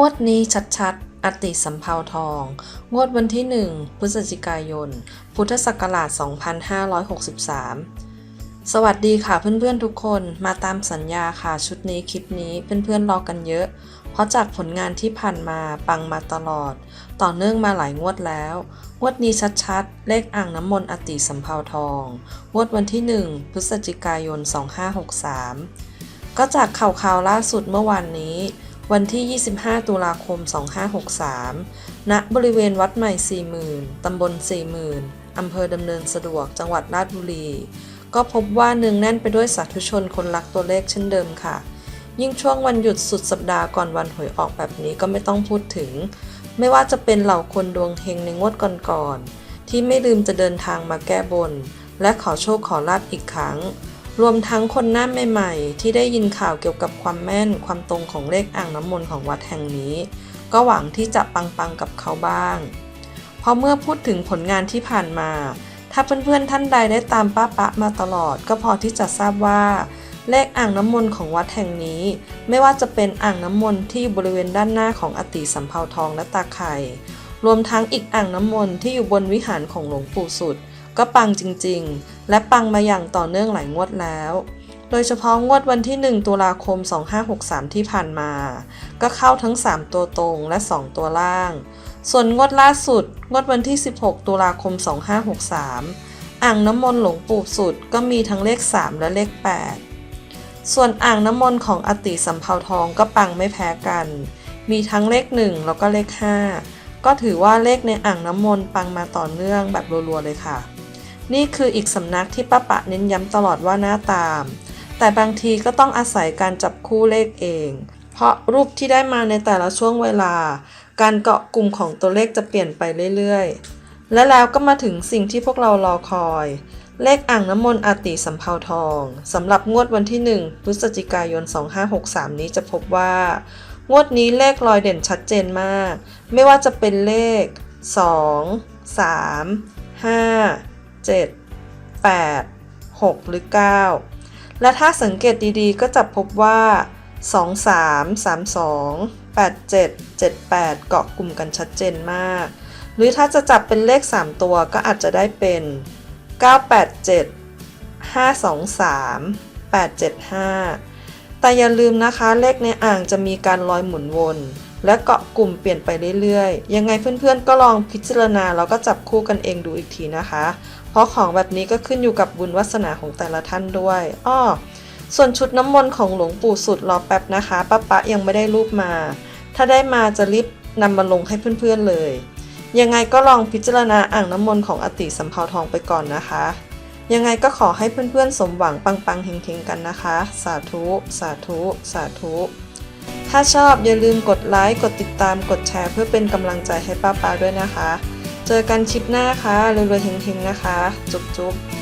งวดนี้ชัดๆ อติสำเภาทอง งวดวันที่ 1 พฤศจิกายน พุทธศักราช 2563 สวัสดีค่ะเพื่อนๆทุกคน มาตามสัญญาค่ะชุดนี้คลิปนี้เพื่อนๆรอกันเยอะ เพราะจากผลงานที่ผ่านมาปังมาตลอด ต่อเนื่องมาหลายงวดแล้ว งวดนี้ชัดๆ เลขอ่างน้ำมนต์อติสำเภาทอง งวดวันที่ 1 พฤศจิกายน 2563 ก็จากข่าวข่าวล่าสุดเมื่อวานนี้ วันที่ 25 ตุลาคม 2563 ณ บริเวณวัดใหม่ 40,000 ตำบล 40,000 อำเภอดำเนินสะดวก จังหวัดราชบุรี ก็พบว่าเนืองแน่นไปด้วยสาธุชนคนรักตัวเลขเช่นเดิมค่ะ ยิ่งช่วงวันหยุดสุดสัปดาห์ก่อนวันหวยออกแบบนี้ก็ไม่ต้องพูดถึง ไม่ว่าจะเป็นเหล่าคนดวงเฮงในงวดก่อนๆ ที่ไม่ลืมจะเดินทางมาแก้บน และขอโชคขอลาบอีกครั้ง รวมทั้งคนหน้าใหม่ๆ ที่ได้ยินข่าวเกี่ยวกับความแม่นความตรงของเลขอ่างน้ำมนต์ของวัดแห่งนี้ ก็หวังที่จะปังๆกับเขาบ้าง เพราะเมื่อพูดถึงผลงานที่ผ่านมา ถ้าเพื่อนๆท่านใดได้ตามป้าปะมาตลอด ก็พอที่จะทราบว่า เลขอ่างน้ำมนต์ของวัดแห่งนี้ ไม่ว่าจะเป็นอ่างน้ำมนต์ที่อยู่บริเวณด้านหน้าของอติสัมเภาทองและตาไข่รวมทั้งอีกอ่างน้ำมนต์ที่อยู่บนวิหารของหลวงปู่สุด ก็ปังจริงๆ และปังมาอย่างต่อเนื่องหลายงวดแล้ว โดยเฉพาะงวดวันที่ 1 ตุลาคม 2563 ที่ผ่านมา ก็เข้าทั้ง 3 ตัวตรงและ 2 ตัวล่าง ส่วนงวดล่าสุด งวดวันที่ 16 ตุลาคม 2563 อ่างน้ำมนต์หลวงปู่สุดก็มีทั้งเลข 3 และเลข 8 ส่วนอ่างน้ำมนต์ของอติสัมเภาทองก็ปังไม่แพ้กัน มีทั้งเลข 1 แล้วก็เลข 5ก็ถือว่าเลขในอ่างน้ำมนต์ปังมาต่อเนื่องแบบรัวๆเลยค่ะ นี่คืออีกสำนักที่ป้าปะเน้นย้ำตลอดว่าหน่าตาม แต่บางทีก็ต้องอาศัยการจับคู่เลขเอง เพราะรูปที่ได้มาในแต่ละช่วงเวลา การเกาะกลุ่มของตัวเลขจะเปลี่ยนไปเรื่อยๆ และแล้วก็มาถึงสิ่งที่พวกเรารอคอย เลขอ่างน้ำมนต์อาติสัมเภาทองสำหรับงวดวันที่ 1 พฤศจิกายน 2563 นี้จะพบว่า งวดนี้เลขลอยเด่นชัดเจนมาก ไม่ว่าจะเป็นเลข 2 3 5 7 8 6 หรือ 9 และถ้าสังเกตดีๆ ก็จะพบว่า 2 3 3 2 8 7 7 8 เกาะกลุ่มกันชัดเจนมาก หรือถ้าจะจับเป็นเลข 3 ตัวก็อาจจะได้เป็น 987 523 875 แต่อย่าลืมนะคะเลขในอ่างจะมีการลอยหมุนวน และเกาะกลุ่มเปลี่ยนไปเรื่อยๆ ยังไงเพื่อนๆ ก็ลองพิจารณาแล้วก็จับคู่กันเองดูอีกทีนะคะ เพราะของแบบนี้ก็ขึ้นอยู่กับบุญวาสนาของแต่ละท่านด้วยอ้อส่วนชุดน้ำมนต์ของหลวงปู่สุดรอแป๊บนะคะป้าปะยังไม่ได้รูปมา ถ้าได้มาจะรีบนำมาลงให้เพื่อนๆเลย ยังไงก็ลองพิจารณาอ่างน้ำมนต์ของอติสัมภาวทองไปก่อนนะคะ ยังไงก็ขอให้เพื่อนๆสมหวังปังๆเฮงๆกันนะคะ สาธุ สาธุ สาธุ ถ้าชอบอย่าลืมกดไลค์ กดติดตาม กดแชร์ เพื่อเป็นกำลังใจให้ป้าปาด้วยนะคะ เจอกันคลิปหน้าค่ะรวยๆเฮงๆนะคะ จุ๊บๆ